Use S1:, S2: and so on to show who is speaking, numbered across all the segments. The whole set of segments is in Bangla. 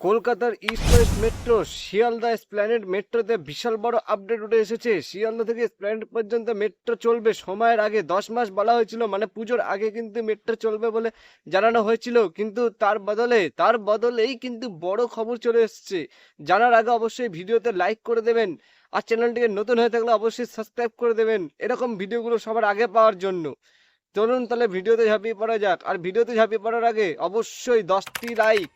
S1: কলকাতার east west metro Sealdah Esplanade মেট্রোতে বিশাল বড় আপডেট উঠে এসেছে। শিয়ালদা থেকে স্প্ল্যানেড পর্যন্ত মেট্রো চলবে সময়ের আগে। দশ মাস বলা হয়েছিল মানে পুজোর আগে কিন্তু মেট্রো চলবে বলে জানানো হয়েছিল। কিন্তু তার বদলে, তার বদলেই কিন্তু বড় খবর চলে এসেছে। জানার আগে অবশ্যই ভিডিওতে লাইক করে দেবেন। আর চ্যানেলটিকে নতুন হয়ে থাকলে অবশ্যই সাবস্ক্রাইব করে দেবেন। এরকম ভিডিওগুলো সবার আগে পাওয়ার জন্য। চলুন তাহলে ভিডিওতে ঝাঁপিয়ে পড়া যাক। আর ভিডিওতে ঝাঁপিয়ে পড়ার আগে অবশ্যই দশটি লাইক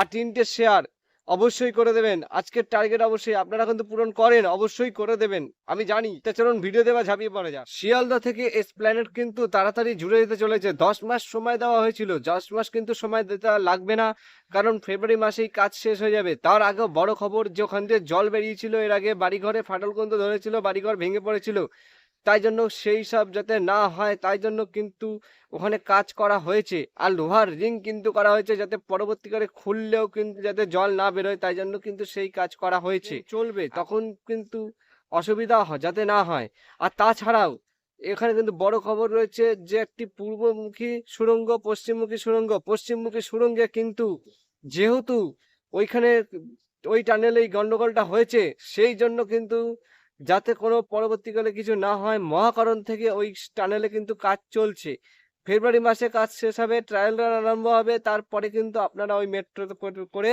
S1: আর তিনটে শেয়ার অবশ্যই করে দেবেন। আজকের টার্গেট অবশ্যই আপনারা কিন্তু পূরণ করেন, অবশ্যই করে দেবেন। আমি জানি, তা চলুন ভিডিও দেওয়া ঝাঁপিয়ে পড়ে যাক। শিয়ালদা থেকে এসপ্ল্যানেট কিন্তু তাড়াতাড়ি জুড়ে যেতে চলেছে। দশ মাস সময় দেওয়া হয়েছিল। দশ মাস কিন্তু সময় দিতে লাগবে না, কারণ ফেব্রুয়ারি মাসেই কাজ শেষ হয়ে যাবে। তার আগেও বড় খবর যে ওখান দিয়ে জল বেরিয়েছিল, এর আগে বাড়িঘরে ফাটল কিন্তু ধরেছিল, বাড়িঘর ভেঙে পড়েছিল। তাই জন্য সেই সব যাতে না হয় তাই জন্য কিন্তু ওখানে কাজ করা হয়েছে। আর লোহার রিং কিন্তু করা হয়েছে যাতে পরবর্তীকালে খুললেও কিন্তু যাতে জল না বেরোয় তাই জন্য কিন্তু সেই কাজ করা হয়েছে। চলবে। তখন কিন্তু অসুবিধা যাতে না হয়। আর তাছাড়াও এখানে কিন্তু বড় খবর রয়েছে যে একটি পূর্বমুখী সুড়ঙ্গ পশ্চিমমুখী সুড়ঙ্গ পশ্চিমমুখী সুড়ঙ্গে কিন্তু যেহেতু ওইখানে ওই টানেলেই গন্ডগোলটা হয়েছে সেই জন্য কিন্তু যাতে কোনো পরবর্তীকালে কিছু না হয়, মহাকরণ থেকে ওই টানেলে কিন্তু কাজ চলছে। ফেব্রুয়ারি মাসে কাজ শেষ হবে ট্রায়াল রান আরম্ভ হবে, তারপরে কিন্তু আপনারা ওই মেট্রোতে করে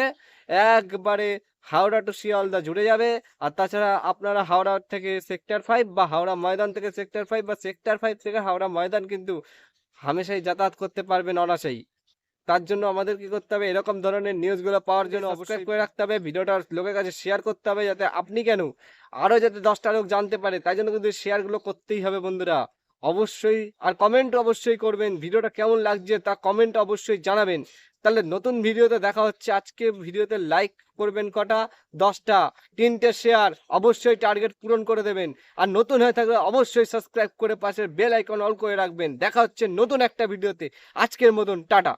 S1: একবারে হাওড়া টু শিয়ালদা জুড়ে যাবে। আর তাছাড়া আপনারা হাওড়া থেকে সেক্টর ফাইভ বা হাওড়া ময়দান থেকে সেক্টর ফাইভ বা সেক্টর ফাইভ থেকে হাওড়া ময়দান কিন্তু হামেশাই যাতায়াত করতে পারবেন অনাসেই তার জন্য আমাদের কি করতে হবে এরকম ধরনের নিউজগুলো পাওয়ার জন্য অবশ্যই। করে রাখতে হবে ভিডিওটা লোকের কাছে শেয়ার করতে হবে যাতে আপনি কেন আরও যাতে দশটা লোক জানতে পারে তাই জন্য কিন্তু শেয়ারগুলো করতেই হবে বন্ধুরা। অবশ্যই আর কমেন্ট অবশ্যই করবেন ভিডিওটা কেমন লাগছে তা কমেন্ট অবশ্যই জানাবেন। তাহলে নতুন ভিডিওতে দেখা হচ্ছে আজকে ভিডিওতে লাইক করবেন কটা? দশটা। তিনটে শেয়ার অবশ্যই টার্গেট পূরণ করে দেবেন। আর নতুন হয়ে থাকলে অবশ্যই সাবস্ক্রাইব করে পাশের বেল আইকন অল করে রাখবেন। দেখা হচ্ছে নতুন একটা ভিডিওতে। আজকের মতন টাটা।